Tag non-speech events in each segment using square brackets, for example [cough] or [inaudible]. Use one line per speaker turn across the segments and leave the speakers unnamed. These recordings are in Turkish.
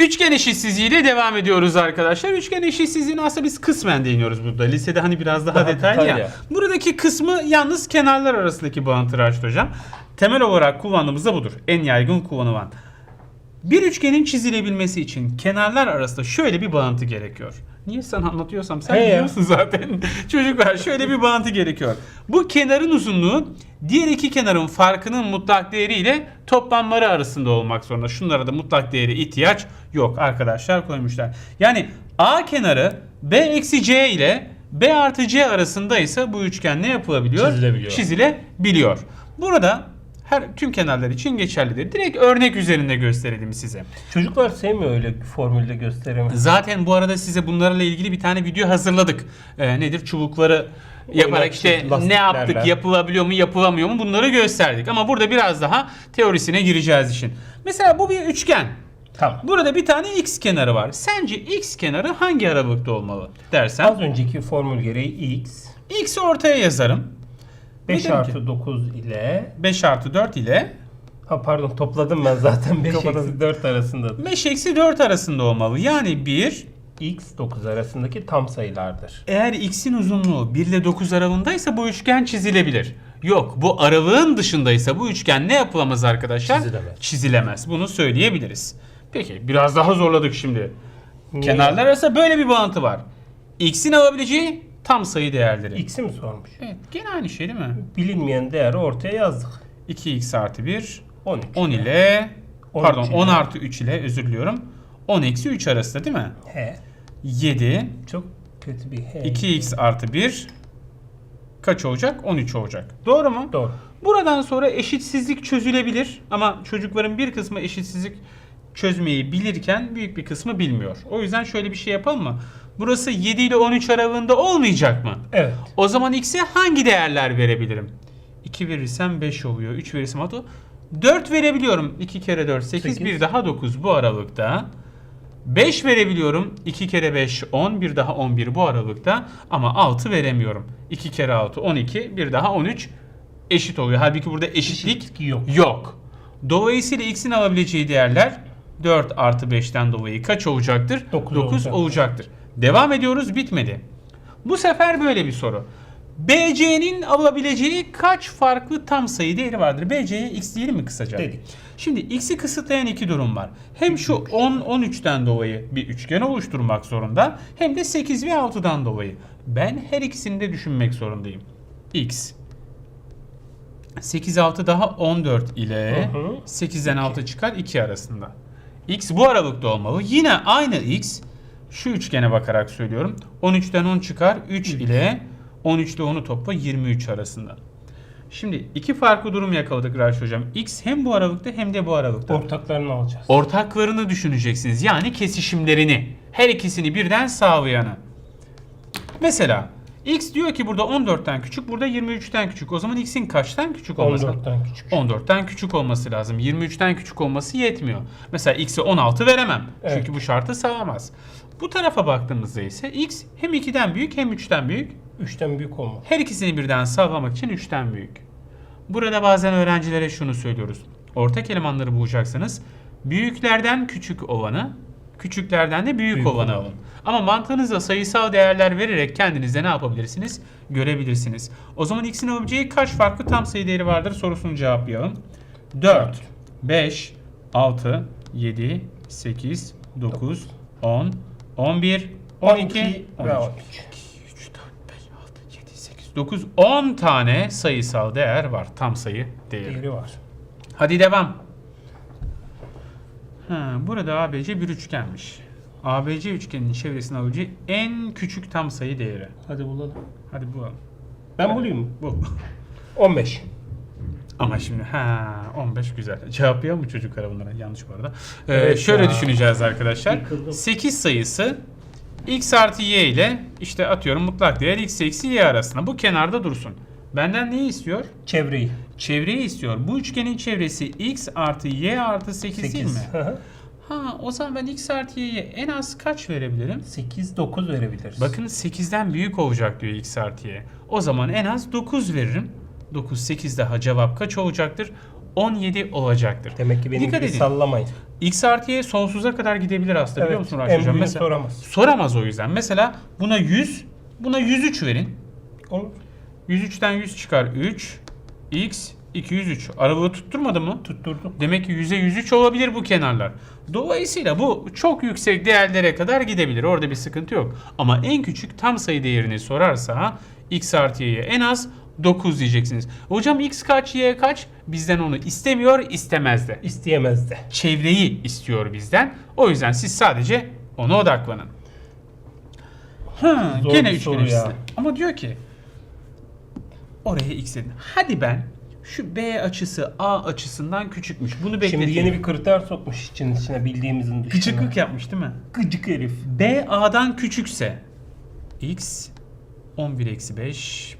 Üçgen eşitsizliğiyle devam ediyoruz arkadaşlar. Üçgen eşitsizliğini aslında biz kısmen değiniyoruz burada. Lisede hani biraz daha,
Daha
detaylı ya. Buradaki kısmı yalnız kenarlar arasındaki bağıntı Raşit Hocam. Temel olarak kullandığımız da budur. En yaygın kullanılan. Bir üçgenin çizilebilmesi için kenarlar arasında şöyle bir bağıntı gerekiyor. Niye sana anlatıyorsam sen
He ya.
biliyorsun zaten. [laughs] Çocuklar şöyle bir bağıntı gerekiyor. Bu kenarın uzunluğu diğer iki kenarın farkının mutlak değeriyle toplamları arasında olmak zorunda. Şunlara da mutlak değeri ihtiyaç yok arkadaşlar koymuşlar. Yani A kenarı B eksi C ile B artı C arasında ise bu üçgen ne yapılabiliyor?
Çizilebiliyor.
Çizilebiliyor. Burada her tüm kenarlar için geçerlidir. Direkt örnek üzerinde gösterelim size.
Çocuklar sevmiyor öyle formülde gösterimi.
Zaten bu arada size bunlarla ilgili bir tane video hazırladık. Ee, nedir? Çubukları yaparak işte
çizgi,
ne yaptık, yapılabiliyor mu, yapılamıyor mu bunları gösterdik. Ama burada biraz daha teorisine gireceğiz işin. Mesela bu bir üçgen.
Tamam.
Burada bir tane x kenarı var. Sence x kenarı hangi aralıkta olmalı dersen?
Az önceki formül gereği x
X ortaya yazarım.
5
Dedim
artı
ki-
9 ile
5 artı 4 ile
ha pardon topladım ben zaten 5
Kafadan-
eksi 4 arasında.
5 eksi 4 arasında olmalı. Yani 1
x 9 arasındaki tam sayılardır.
Eğer x'in uzunluğu 1 ile 9 aralığındaysa bu üçgen çizilebilir. Yok bu aralığın dışındaysa bu üçgen ne yapılamaz arkadaşlar?
Çizilemez.
Çizilemez. Bunu söyleyebiliriz. Peki biraz daha zorladık şimdi.
Niye?
Kenarlar arasında böyle bir bağıntı var. x'in alabileceği tam sayı değerleri.
X'i mi sormuş?
Evet gene aynı şey değil mi?
Bilinmeyen değeri ortaya yazdık.
2x artı 1
13.
10 ile
13
pardon
ile.
10 artı 3 ile özür diliyorum. 10 eksi 3 arasında değil mi?
He.
7
Çok kötü bir he.
2x artı 1 kaç olacak? 13 olacak. Doğru mu?
Doğru.
Buradan sonra eşitsizlik çözülebilir ama çocukların bir kısmı eşitsizlik çözmeyi bilirken büyük bir kısmı bilmiyor. O yüzden şöyle bir şey yapalım mı? Burası 7 ile 13 aralığında olmayacak mı?
Evet.
O zaman x'e hangi değerler verebilirim? 2 verirsem 5 oluyor. 3 verirsem 6. 4 verebiliyorum. 2 kere 4 8,
Sekiz.
bir daha 9 bu aralıkta. 5 verebiliyorum. 2 kere 5 10 bir daha 11 bu aralıkta. Ama 6 veremiyorum. 2 kere 6 12 bir daha 13 eşit oluyor. Halbuki burada eşitlik
Eşitlik yok.
yok. Dolayısıyla x'in alabileceği değerler 4 artı 5'ten dolayı kaç olacaktır?
Dokuz
9
olacak.
olacaktır. Devam ediyoruz bitmedi. Bu sefer böyle bir soru. BC'nin alabileceği kaç farklı tam sayı değeri vardır? BC'ye x diyelim mi kısaca?
Dedik.
Şimdi x'i kısıtlayan iki durum var. Hem şu 10 13'ten dolayı bir üçgen oluşturmak zorunda hem de 8 ve 6'dan dolayı. Ben her ikisini de düşünmek zorundayım. x 8 6 daha 14 ile
Hı hı.
8'den 6 çıkar 2 arasında. X bu aralıkta olmalı. Yine aynı x şu üçgene bakarak söylüyorum. 13'ten 10 çıkar 3 ile 13 ile 10'u topla 23 arasında. Şimdi iki farklı durum yakaladık Raş hocam. X hem bu aralıkta hem de bu aralıkta.
Ortaklarını alacağız.
Ortaklarını düşüneceksiniz. Yani kesişimlerini. Her ikisini birden sağlayanı. Mesela X diyor ki burada 14'ten küçük, burada 23'ten küçük. O zaman X'in kaçtan küçük olması lazım?
14'ten küçük.
14'ten küçük olması lazım. 23'ten küçük olması yetmiyor. Mesela x'e 16 veremem.
Evet.
Çünkü bu şartı sağlamaz. Bu tarafa baktığımızda ise x hem 2'den büyük hem 3'ten büyük.
3'ten büyük olmalı.
Her ikisini birden sağlamak için 3'ten büyük. Burada bazen öğrencilere şunu söylüyoruz. Ortak elemanları bulacaksınız. Büyüklerden küçük olanı, küçüklerden de büyük,
Büyük
olanı alın. Ama mantığınızda sayısal değerler vererek kendinizde ne yapabilirsiniz? Görebilirsiniz. O zaman x'in alabileceği kaç farklı tam sayı değeri vardır sorusunu cevaplayalım. 4, 5, 6, 7, 8, 9, 10, 11, 12,
12
13.
ve 13.
3, 4, 5, 6, 7, 8, 9, 10 tane sayısal değer var. Tam sayı değeri.
Değeri var.
Hadi devam. Ha, burada ABC bir üçgenmiş. ABC üçgeninin çevresini alabileceği en küçük tam sayı değeri.
Hadi bulalım.
Hadi bulalım.
Ben bulayım.
Bu. [laughs]
15.
Ama şimdi ha 15 güzel. [laughs] Cevaplıyor mu çocuklar bunlara? Yanlış bu arada. Ee,
Evet
şöyle
ya.
düşüneceğiz arkadaşlar.
Yıkıldım.
8 sayısı x artı y ile işte atıyorum mutlak değer x eksi y arasında. Bu kenarda dursun. Benden neyi istiyor?
Çevreyi.
Çevreyi istiyor. Bu üçgenin çevresi x artı y artı 8, değil
8.
mi? Ha o zaman ben x artı y'ye en az kaç verebilirim?
8, 9 verebiliriz.
Bakın 8'den büyük olacak diyor x artı y. O zaman en az 9 veririm. 9, 8 daha cevap kaç olacaktır? 17 olacaktır.
Demek ki benim
Dikkat
gibi
edin.
sallamayın.
x artı y sonsuza kadar gidebilir aslında biliyor musun Raşit Hocam? Mesela,
soramaz.
soramaz o yüzden. Mesela buna 100, buna 103 verin.
Olur.
103'ten 100 çıkar 3, x 203. Aralığı tutturmadı mı?
Tutturduk.
Demek ki 100'e 103 olabilir bu kenarlar. Dolayısıyla bu çok yüksek değerlere kadar gidebilir. Orada bir sıkıntı yok. Ama en küçük tam sayı değerini sorarsa x artı y'ye en az 9 diyeceksiniz. Hocam x kaç y kaç? Bizden onu istemiyor istemez de.
İsteyemez de.
Çevreyi istiyor bizden. O yüzden siz sadece ona odaklanın. Ha,
Zor
gene
bir
üçgen
soru ya.
açısı. Ama diyor ki oraya x dedin. Hadi ben şu B açısı A açısından küçükmüş. Bunu bekleteyim.
Şimdi yeni bir kriter sokmuş için içine bildiğimizin dışına.
Gıcıklık yapmış değil mi?
Gıcık herif.
B A'dan küçükse x 11 eksi 5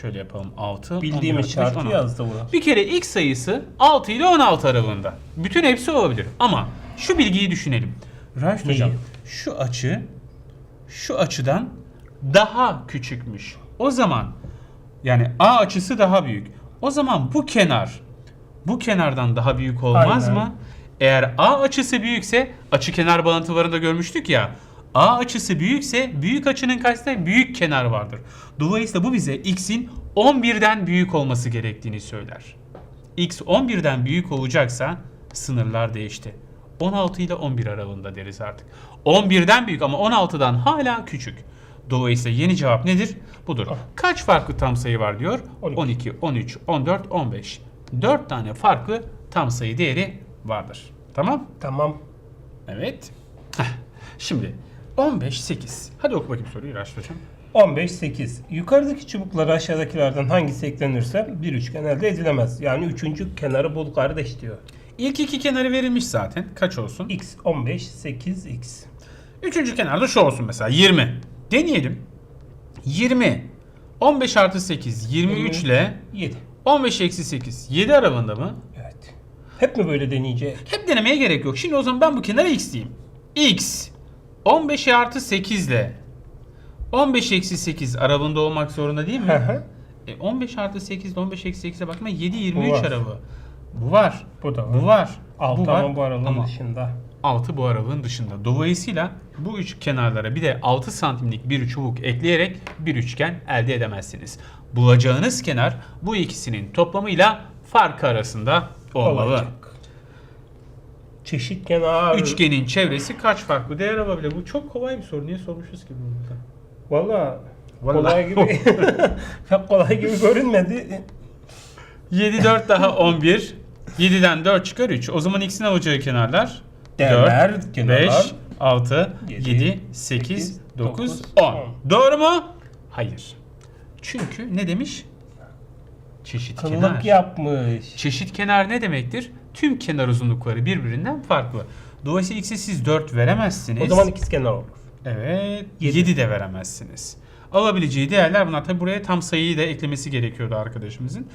şöyle yapalım 6
Bildiğimiz
11,
şartı
16.
yazdı buna.
Bir kere x sayısı 6 ile 16 aralığında. Bütün hepsi olabilir. Ama şu bilgiyi düşünelim. Raşit hocam şu açı şu açıdan daha küçükmüş. O zaman yani A açısı daha büyük. O zaman bu kenar bu kenardan daha büyük olmaz
Aynen.
mı? Eğer A açısı büyükse açı kenar bağıntılarında görmüştük ya. A açısı büyükse büyük açının karşısında büyük kenar vardır. Dolayısıyla bu bize x'in 11'den büyük olması gerektiğini söyler. x 11'den büyük olacaksa sınırlar değişti. 16 ile 11 aralığında deriz artık. 11'den büyük ama 16'dan hala küçük. Dolayısıyla yeni cevap nedir? Budur. Kaç farklı tam sayı var diyor?
12.
12, 13, 14, 15. 4 tane farklı tam sayı değeri vardır. Tamam?
Tamam.
Evet. Heh. Şimdi 15, 8. Hadi oku bakayım soruyu Raşit Hocam.
15, 8. Yukarıdaki çubuklara aşağıdakilerden hangisi eklenirse bir üçgen elde edilemez. Yani üçüncü kenarı bul kardeş diyor.
İlk iki kenarı verilmiş zaten. Kaç olsun?
X 15, 8, X.
Üçüncü kenarda şu olsun mesela 20. Deneyelim. 20. 15 artı 8 23 ile
7.
15 eksi 8 7 aralığında mı?
Evet. Hep mi böyle deneyecek?
Hep denemeye gerek yok. Şimdi o zaman ben bu kenara x diyeyim. x 15 artı 8 ile 15 eksi 8 aralığında olmak zorunda değil mi? E 15 artı 8 ile 15 eksi 8'e bakma 7 23
Bu var.
aralığı. Bu var.
Bu da var.
Bu var.
Alt
bu var.
ama bu aralığın
Ama
dışında.
6 bu aralığın dışında. Dolayısıyla bu üç kenarlara bir de 6 santimlik bir çubuk ekleyerek bir üçgen elde edemezsiniz. Bulacağınız kenar bu ikisinin toplamıyla farkı arasında olmalı.
Olacak. Çeşit kenar.
Üçgenin çevresi kaç farklı değer alabilir? Bu çok kolay bir soru. Niye sormuşuz ki bunu burada?
Valla
Vallahi.
kolay gibi [laughs] pek [laughs] kolay gibi görünmedi.
7 4 daha 11. 7'den 4 çıkar 3. O zaman x'in alacağı kenarlar
Değerler,
4,
kenarlar.
5, 6,
Yedi,
7, 8,
sekiz,
9,
dokuz,
10.
on.
Doğru mu? Hayır. Çünkü ne demiş? Çeşit kenar.
Kıllık yapmış.
Çeşit kenar ne demektir? Tüm kenar uzunlukları birbirinden farklı. Dolayısıyla x'e siz 4 veremezsiniz.
O zaman ikiz kenar olur.
Evet.
Yedi.
7 de veremezsiniz. Alabileceği değerler bunlar. Tabi buraya tam sayıyı da eklemesi gerekiyordu arkadaşımızın.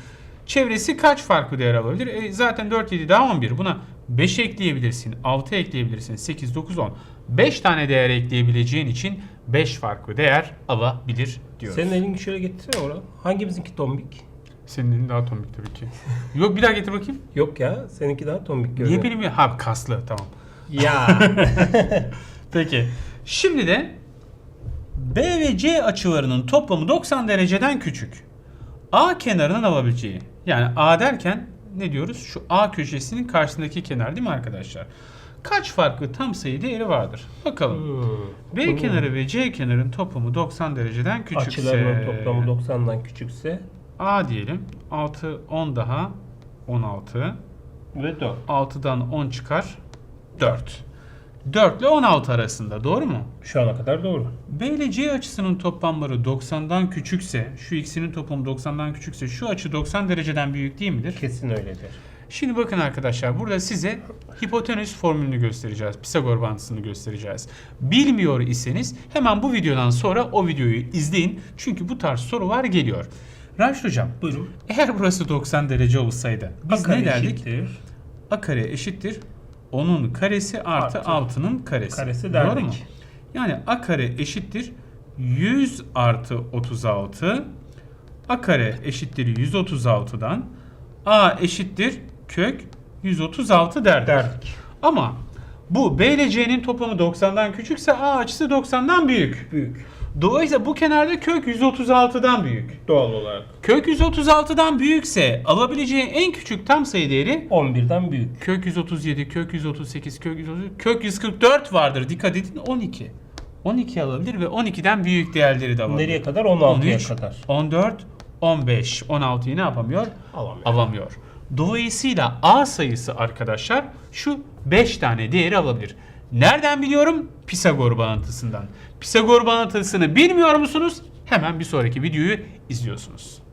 Çevresi kaç farklı değer alabilir? E, zaten 4, 7 daha 11. Buna 5 ekleyebilirsin, 6 ekleyebilirsin, 8, 9, 10. 5 tane değer ekleyebileceğin için 5 farklı değer alabilir diyoruz.
Senin elini şöyle getirsene oraya. Hangimizinki tombik?
Senin elin daha tombik tabii ki. Yok bir daha getir bakayım.
Yok ya, seninki daha tombik görünüyor.
Niye benim ya? Ha kaslı tamam.
Ya. [laughs]
Peki. Şimdi de B ve C açılarının toplamı 90 dereceden küçük. A kenarının alabileceği. Yani A derken ne diyoruz? Şu A köşesinin karşısındaki kenar değil mi arkadaşlar? Kaç farklı tam sayı değeri vardır? Bakalım.
Hmm.
B kenarı ve C kenarın toplamı 90 dereceden küçükse.
Açılarının toplamı 90'dan küçükse
A diyelim. 6, 10 daha 16.
ve 4.
6'dan 10 çıkar 4. 4 ile 16 arasında doğru mu?
Şu ana kadar doğru.
B ile C açısının toplamları 90'dan küçükse, şu ikisinin toplamı 90'dan küçükse şu açı 90 dereceden büyük değil midir?
Kesin öyledir.
Şimdi bakın arkadaşlar burada size hipotenüs formülünü göstereceğiz. Pisagor bağıntısını göstereceğiz. Bilmiyor iseniz hemen bu videodan sonra o videoyu izleyin. Çünkü bu tarz sorular geliyor. Raşit hocam
Buyurun.
eğer burası 90 derece olsaydı biz
A kare
ne derdik?
eşittir.
A kare eşittir. Onun karesi artı,
Artı.
6'nın karesi.
Karesi
Doğru
derdik.
mu? Yani A kare eşittir 100 artı 36. A kare eşittir 136'dan A eşittir kök 136 derdik.
Derdik.
Ama Bu B ile C'nin toplamı 90'dan küçükse A açısı 90'dan büyük.
Büyük.
Dolayısıyla bu kenarda kök 136'dan büyük.
Doğal olarak.
Kök 136'dan büyükse alabileceği en küçük tam sayı değeri
11'den büyük.
kök 137, kök 138, kök 130, kök 144 vardır. Dikkat edin 12. 12 alabilir ve 12'den büyük değerleri de alabilir.
Nereye kadar? 16'ya
13,
kadar.
14, 15, 16'yı ne yapamıyor?
Alamıyor.
Alamıyor. Dolayısıyla A sayısı arkadaşlar şu 5 tane değeri alabilir. Nereden biliyorum? Pisagor bağıntısından. Pisagor bağıntısını bilmiyor musunuz? Hemen bir sonraki videoyu izliyorsunuz.